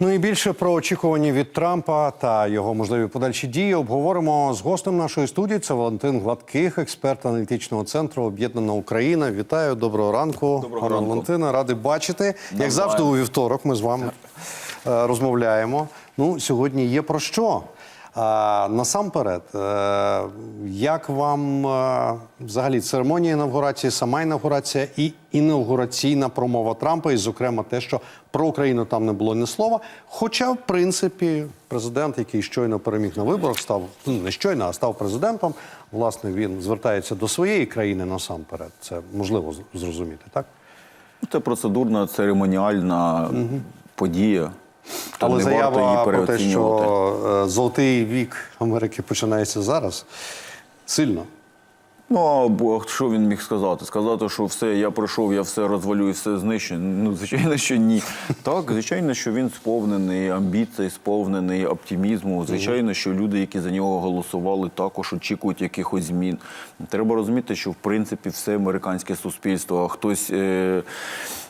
Ну і більше про очікувані від Трампа та його можливі подальші дії обговоримо з гостем нашої студії. Це Валентин Гладких, експерт аналітичного центру Об'єднана Україна. Вітаю, доброго ранку, Доброго ранку. Валентина. Радий бачити. Як завжди, у вівторок ми з вами е, розмовляємо. Ну, сьогодні є про що. Насамперед, е, як вам е, взагалі церемонія інавгурації, сама інавгурація і інаугураційна промова Трампа, і, зокрема, те, що про Україну там не було ні слова. Хоча, в принципі, президент, який щойно переміг на виборах, став ну, не щойно, а став президентом. Власне, він звертається до своєї країни насамперед. Це можливо зрозуміти, так? Це процедурна церемоніальна подія. Та Але не варто заява її про те, переоцінювати. що е, золотий вік Америки починається зараз, сильно. Ну а що він міг сказати? Сказати, що все, я прийшов, я все розвалю і все знищу. Ну, звичайно, що ні. Так, звичайно, що він сповнений амбіцій, сповнений оптимізму. Звичайно, що люди, які за нього голосували, також очікують якихось змін. Треба розуміти, що в принципі все американське суспільство, хтось е,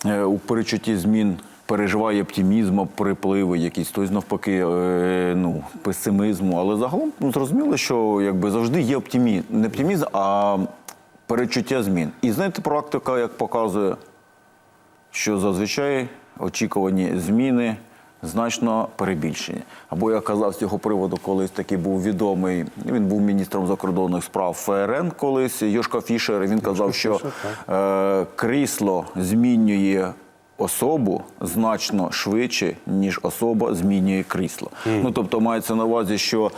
е, у перечутті змін. Переживає оптимізму, припливи, якісь хтось навпаки, е, ну песимізму. Але загалом ну, зрозуміло, що якби завжди є оптимізм, не оптимізм, а перечуття змін. І знаєте, практика як показує, що зазвичай очікувані зміни значно перебільшені. Або я казав з цього приводу, колись такий був відомий. Він був міністром закордонних справ ФРН колись. Йошка Фішер. Він казав, що Фішер, е, крісло змінює. Особу значно швидше, ніж особа змінює крісло. Ну тобто мається на увазі, що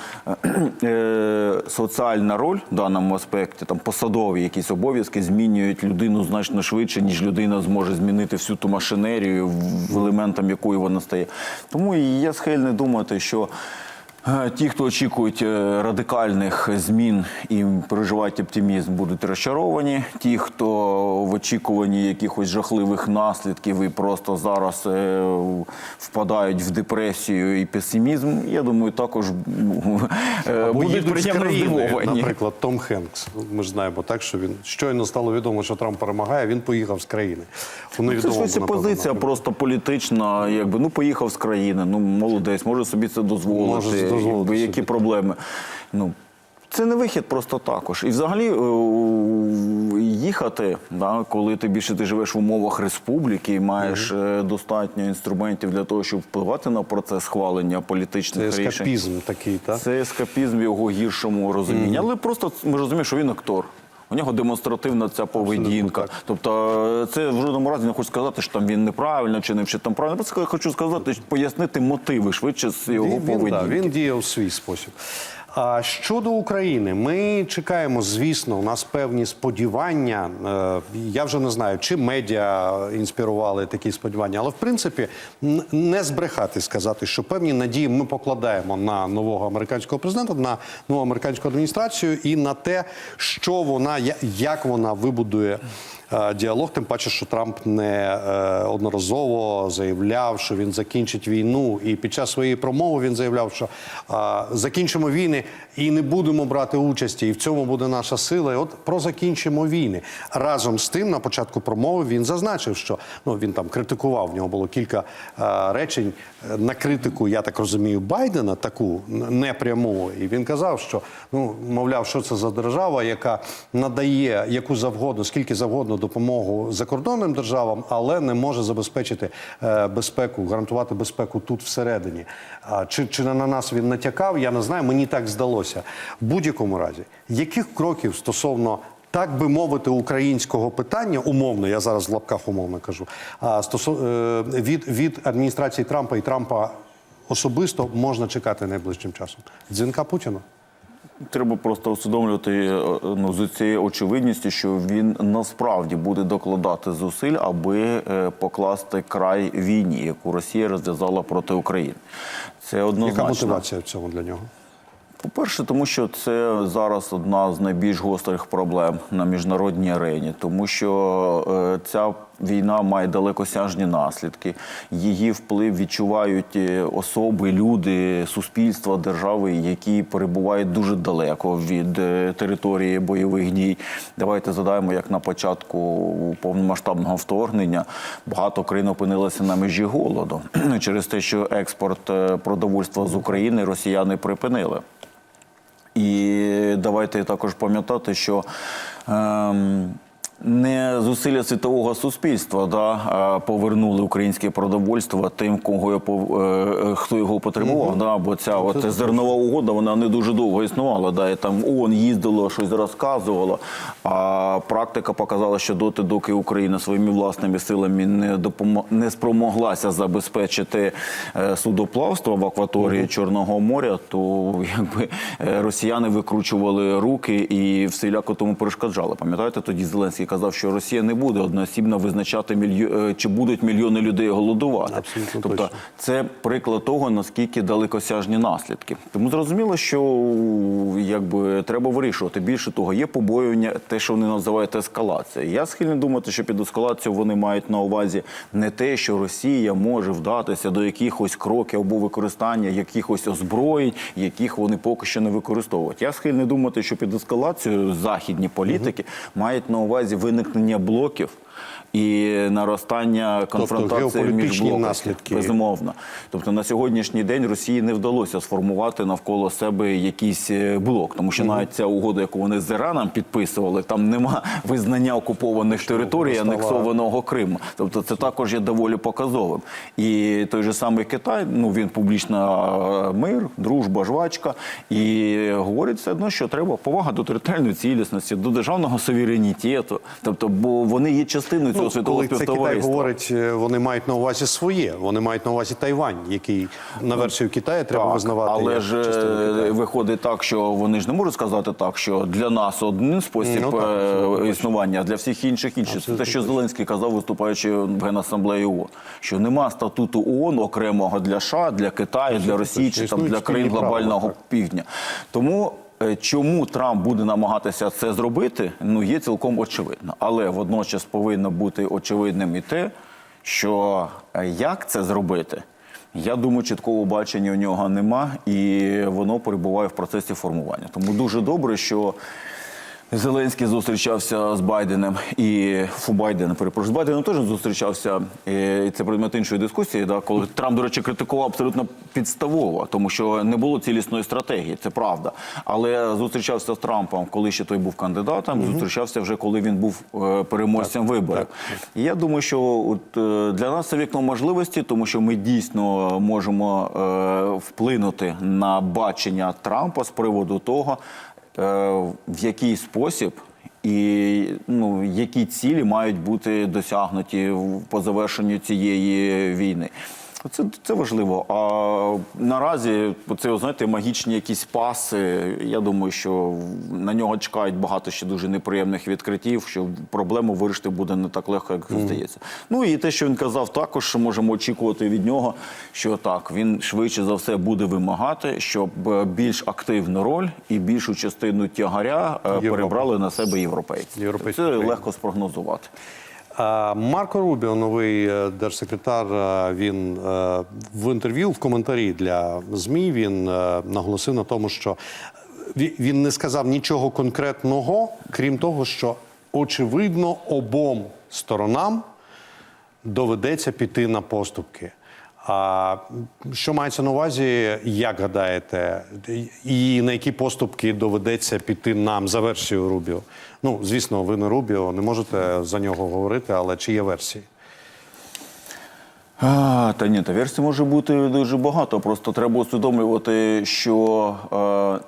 е, соціальна роль в даному аспекті, там посадові якісь обов'язки змінюють людину значно швидше, ніж людина зможе змінити всю ту машинерію, в елементом якої вона стає. Тому і я схильний думати, що. Е, Ті, хто очікують е, радикальних змін і переживають оптимізм, будуть розчаровані. Ті, хто в очікуванні якихось жахливих наслідків і просто зараз е, впадають в депресію і песимізм, я думаю, також Або будуть приємно здивовані. наприклад, Том Хенкс. Ми ж знаємо так, що він щойно стало відомо, що Трамп перемагає. Він поїхав з країни. У Це невідомому, швидше позиція просто політична. Якби ну поїхав з країни, ну молодець, може собі це дозволити. Може дозволити які проблеми? Ну це не вихід просто також. І взагалі е, їхати, да, коли ти більше ти живеш в умовах республіки і маєш е, достатньо інструментів для того, щоб впливати на процес схвалення Це політичних Це ескапізм такий, так? Це ескапізм в його гіршому розумінні. Але просто ми розуміємо, що він актор. У нього демонстративна ця поведінка. Тобто, е, це в жодному разі не хочу сказати, що там він неправильно чи не чи там правильно. Просто хочу сказати, пояснити мотиви швидше з його Він, він, да, він діяв у свій спосіб. А щодо України, ми чекаємо, звісно, у нас певні сподівання. Е, Я вже не знаю, чи медіа інспірували такі сподівання, але в принципі не збрехати сказати, що певні надії ми покладаємо на нового американського президента, на нову американську адміністрацію і на те, що вона як вона вибудує діалог. Тим паче, що Трамп не е, одноразово заявляв, що він закінчить війну, і під час своєї промови він заявляв, що е, закінчимо війни і не будемо брати участі, і в цьому буде наша сила. І от про закінчимо війни. Разом з тим, на початку промови він зазначив, що ну він там критикував. В нього було кілька е, речень е, на критику, я так розумію, Байдена, таку непряму. І він казав, що ну мовляв, що це за держава, яка надає яку завгодно, скільки завгодно допомогу закордонним державам, але не може забезпечити е, безпеку, гарантувати безпеку тут всередині. Чи, чи на нас він натякав? Я не знаю. Мені так здалося. В будь-якому разі, яких кроків стосовно. Так би мовити, українського питання умовно, я зараз в лапках умовно кажу. Е, від, від адміністрації Трампа і Трампа особисто можна чекати найближчим часом. Дзвінка Путіна. Треба просто усвідомлювати е, ну, з цією очевидністю, що він насправді буде докладати зусиль, аби е, покласти край війні, яку Росія розв'язала проти України. Це Яка однозначно. мотивація в цьому для нього? По-перше, тому що це зараз одна з найбільш гострих проблем на міжнародній арені, тому що е, ця війна має далекосяжні наслідки. Її вплив відчувають е, особи, люди, суспільства, держави, які перебувають дуже далеко від е, території бойових дій. Давайте задаємо, як на початку повномасштабного вторгнення багато країн опинилися на межі голоду через те, що експорт е, продовольства з України росіяни припинили. І давайте також пам'ятати, що ем, не зусилля світового суспільства да, повернули українське продовольство тим, кого пов- е, е, хто його потребував. Да, бо ця от зернова угода вона не дуже довго існувала. Да, і там ООН їздило, щось розказувало. А практика показала, що доти, доки Україна своїми власними силами не допомо... не спромоглася забезпечити е, судоплавство в акваторії Чорного моря, то якби росіяни викручували руки і всіляко тому перешкоджали. Пам'ятаєте, тоді Зеленський казав, що Росія не буде одноосібно визначати мільйо... е, чи будуть мільйони людей голодувати. Абсолютно тобто, точно. це приклад того, наскільки далекосяжні наслідки. Тому зрозуміло, що якби треба вирішувати. Більше того, є побоювання, те, що вони називають ескалацією. Я схильний думати, що під ескалацією вони мають на увазі не те, що Росія може вдатися до якихось кроків або використання якихось озброєнь, яких вони поки що не використовують. Я схильний думати, що під ескалацією західні політики мають на увазі виникнення блоків. І наростання конфронтації між геополітичні блоками. наслідки. Безумовно. Тобто на сьогоднішній день Росії не вдалося сформувати навколо себе якийсь е, блок, тому що навіть ця угода, яку вони з Іраном підписували, там нема визнання окупованих територій, Ростова. анексованого Криму. Тобто це також є доволі показовим. І той же самий Китай, ну він публічно е, мир, дружба, жвачка, і говорить все одно, що треба повага до територіальної цілісності, до державного суверенітету. Тобто, бо вони є частиною Ну, світового коли це Китай говорить, е, вони мають на увазі своє. Вони мають на увазі Тайвань, який на версію Китаю треба Так, визнавати. але ж е, виходить так, що вони ж не можуть сказати так, що для нас один спосіб Ну, так, е, існування, а для всіх інших інший. Це те, що Зеленський казав, виступаючи в Генасамблеї ООН, що нема статуту ООН окремого для США, для Китаю, для Росії чи там для країн глобального так. півдня. Тому. Е, Чому Трамп буде намагатися це зробити, ну є цілком очевидно. Але водночас повинно бути очевидним і те, що е, як це зробити, я думаю, чіткого бачення у нього нема, і воно перебуває в процесі формування. Тому дуже добре, що Зеленський зустрічався з Байденом і фу Байден, перепрошую, з Байденом теж зустрічався. І це предмет іншої дискусії. Да, коли Трамп, до речі, критикував абсолютно підставово, тому що не було цілісної стратегії, це правда. Але зустрічався з Трампом, коли ще той був кандидатом. Зустрічався вже коли він був е, переможцем виборів. І я думаю, що от е, для нас це вікно можливості, тому що ми дійсно можемо е, вплинути на бачення Трампа з приводу того, в який спосіб і ну, які цілі мають бути досягнуті по завершенню цієї війни. Це, це важливо. А наразі це, знаєте, магічні якісь паси. Я думаю, що на нього чекають багато ще дуже неприємних відкриттів, що проблему вирішити буде не так легко, як здається. Ну і те, що він казав, також можемо очікувати від нього, що так, він швидше за все буде вимагати, щоб е, більш активну роль і більшу частину тягаря е, Європа. перебрали на себе європейці. Європейські Це країни. легко спрогнозувати. Марко Рубіо, новий е, держсекретар, е, він е, в інтерв'ю в коментарі для ЗМІ він наголосив на тому, що він не сказав нічого конкретного, крім того, що очевидно обом сторонам доведеться піти на поступки. А що мається на увазі, як гадаєте, і на які поступки доведеться піти нам за версією Рубіо? Ну, звісно, ви не Рубіо, не можете за нього говорити, але чи є версії? А, та ні, та версій може бути дуже багато. Просто треба усвідомлювати, що е,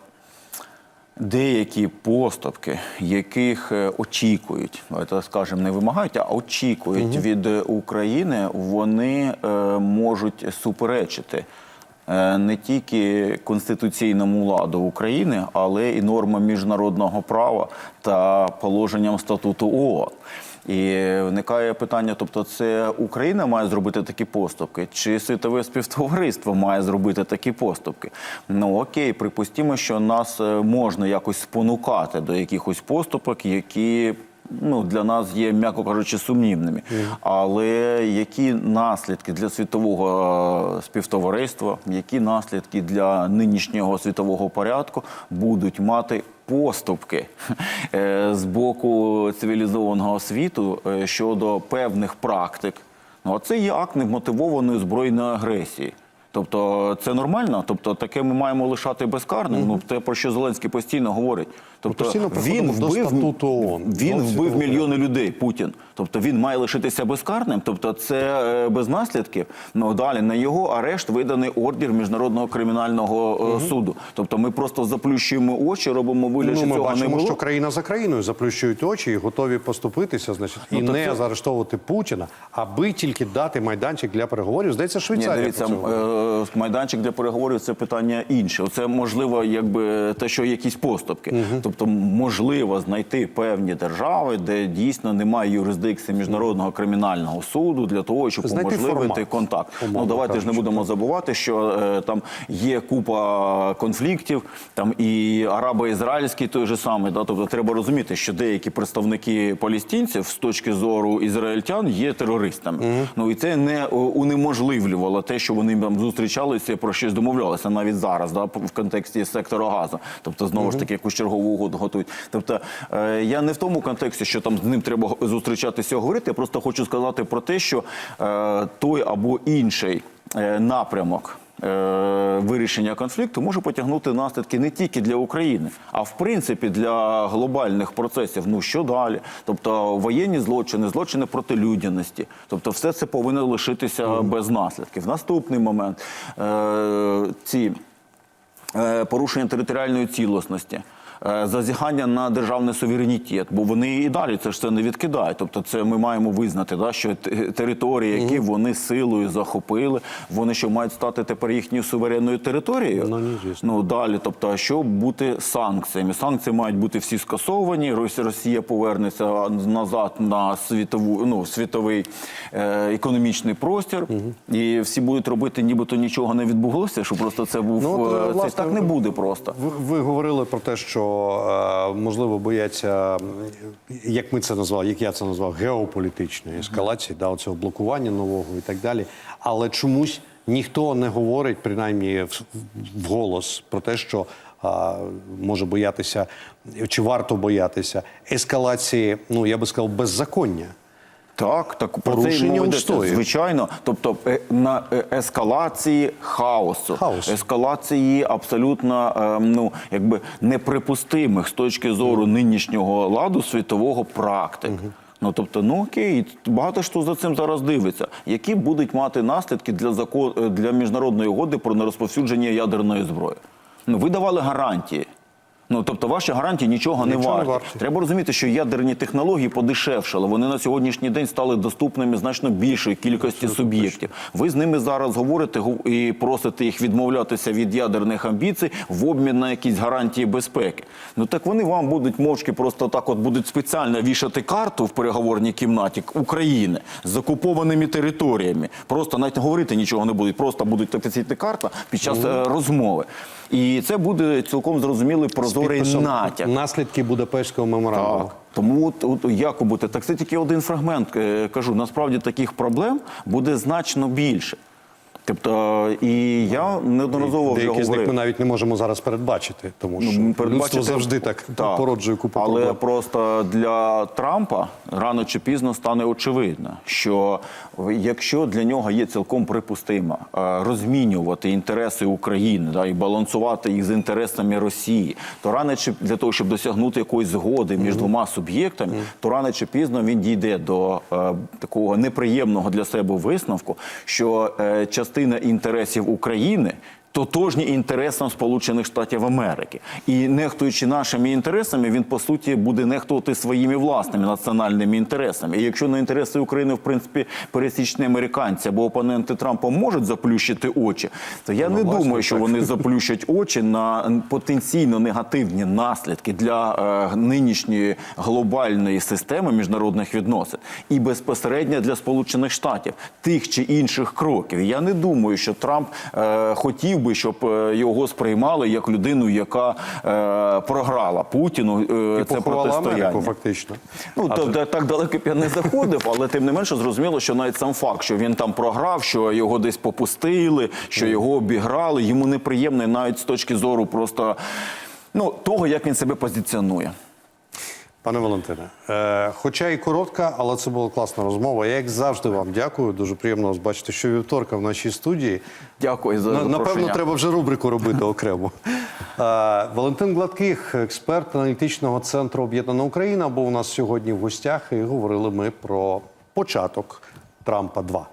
деякі поступки, яких е, очікують, давайте скажемо, не вимагають, а очікують від е, України, вони е, можуть суперечити. Е, Не тільки конституційному ладу України, але і нормам міжнародного права та положенням статуту ООН. І виникає питання: тобто, це Україна має зробити такі поступки, чи світове співтовариство має зробити такі поступки? Ну окей, припустімо, що нас е, можна якось спонукати до якихось поступок, які ну, для нас є, м'яко кажучи, сумнівними. Але які наслідки для світового е, співтовариства, які наслідки для нинішнього світового порядку будуть мати поступки е, з боку цивілізованого світу е, щодо певних практик? Ну, а це є акт немотивованої збройної агресії. Тобто це нормально? Тобто таке ми маємо лишати безкарним? Ну те про що Зеленський постійно говорить. Тобто постійно приходимо до статуту ООН, він до вбив мільйони людей. Путін. Тобто він має лишитися безкарним. Тобто це е, без наслідків. Ну далі на його арешт виданий ордер міжнародного кримінального е, суду. Тобто ми просто заплющуємо очі, робимо вигляд, Ну, що ми цього не було. що країна за країною заплющують очі і готові поступитися, значить, і Ну, не це- заарештовувати Путіна, аби тільки дати майданчик для переговорів. Здається, Ні, Швейцарія. дивіться, е, майданчик для переговорів це питання інше. Це можливо, якби те, що якісь поступки. Тобто, можливо знайти певні держави, де дійсно немає юрисдикції міжнародного кримінального суду для того, щоб Знайти уможливити формат, контакт. Ну умовно давайте ж не будемо забувати, що е, там є купа конфліктів, там і арабо-ізраїльський той же самий. Да? Тобто треба розуміти, що деякі представники палестинців з точки зору ізраїльтян є терористами. Ну і це не унеможливлювало те, що вони там зустрічалися про щось домовлялися навіть зараз, да, в контексті сектору газу. Тобто, знову ж таки, якусь чергову угоду готують. Тобто, е, я не в тому контексті, що там з ним треба зустрічатися і говорити. Я просто хочу сказати про те, що е, той або інший е, напрямок. Е, Вирішення конфлікту може потягнути наслідки не тільки для України, а в принципі для глобальних процесів. Ну що далі? Тобто воєнні злочини, злочини проти людяності. Тобто, все це повинно лишитися без наслідків. Наступний момент е, ці е, порушення територіальної цілісності. Е, Зазіхання на державний суверенітет, бо вони і далі це ж це не відкидають. Тобто, це ми маємо визнати, да, що території, які вони силою захопили, вони що мають стати тепер їхньою суверенною територією. Ну, ні. Ну далі, тобто, а що бути санкціями? Санкції мають бути всі скасовані. Рос- Росія повернеться назад на світову, ну світовий е, економічний простір, і всі будуть робити, нібито нічого не відбулося. Що просто це був Ну, от, е, це власне, так не буде просто. Ви, ви говорили про те, що е, можливо бояться, як ми це назвали, як я це назвав, геополітичної ескалації, да, цього блокування нового і так далі. Але чомусь ніхто не говорить, принаймні вголос, про те, що а, може боятися, чи варто боятися ескалації, ну я би сказав, беззаконня. Так, так Порушення устоїв. звичайно. Тобто е, на е, ескалації хаосу, Хаосу. ескалації абсолютно е, ну якби неприпустимих з точки зору нинішнього ладу світового практик. Ну тобто, ну окей, багато хто за цим зараз дивиться, які будуть мати наслідки для закон е, для міжнародної угоди про нерозповсюдження ядерної зброї. Ну ви давали гарантії. Ну тобто, ваші гарантії нічого, не Нічого не варті. варті. Треба розуміти, що ядерні технології подешевшали. Вони на сьогоднішній день стали доступними значно більшої кількості суб'єктів. Ви з ними зараз говорите і просите їх відмовлятися від ядерних амбіцій в обмін на якісь гарантії безпеки. Ну так вони вам будуть мовчки просто так, от будуть спеціально вішати карту в переговорній кімнаті України з окупованими територіями. Просто навіть говорити нічого не будуть, просто будуть так карта під час е, розмови. І це буде цілком зрозумілий прозорий Підписом натяк. наслідки Будапештського меморандуму. Так. Тому от, от як бути, так це тільки один фрагмент. е, Кажу, насправді таких проблем буде значно більше. Тобто, і я неодноразово вже Деякі з них ми навіть не можемо зараз передбачити, тому що Ну, передбачити- людство завжди так, породжує купу Але проблем. просто для Трампа рано чи пізно стане очевидно, що якщо для нього є цілком припустимо е, розмінювати інтереси України да, і балансувати їх з інтересами Росії, то рано чи для того, щоб досягнути якоїсь згоди між двома суб'єктами, то рано чи пізно він дійде до е, такого неприємного для себе висновку, що е, частина інтересів України тотожні інтересам Сполучених Штатів Америки. І нехтуючи нашими інтересами, він по суті буде нехтувати своїми власними національними інтересами. І якщо на інтереси України, в принципі, пересічні американці або опоненти Трампа можуть заплющити очі, то я не власне, думаю, що так. вони заплющать очі на потенційно негативні наслідки для е, нинішньої глобальної системи міжнародних відносин і безпосередньо для Сполучених Штатів тих чи інших кроків. Я не думаю, що Трамп е, хотів би, щоб е, його сприймали як людину, яка е, програла Путіну е, це протистояння. Америку, фактично. Ну то, та- так далеко б я не заходив, але тим не менше зрозуміло, що навіть сам факт, що він там програв, що його десь попустили, що його обіграли, йому неприємно навіть з точки зору просто ну того, як він себе позиціонує. Пане Валентине, е, хоча і коротка, але це була класна розмова. Я, як завжди, вам дякую. Дуже приємно вас бачити, що вівторка в нашій студії. Дякую за На- запрошення. Напевно, треба вже рубрику робити окремо. Е, Валентин Гладких, експерт аналітичного центру Об'єднана Україна, був у нас сьогодні в гостях і говорили ми про початок Трампа 2.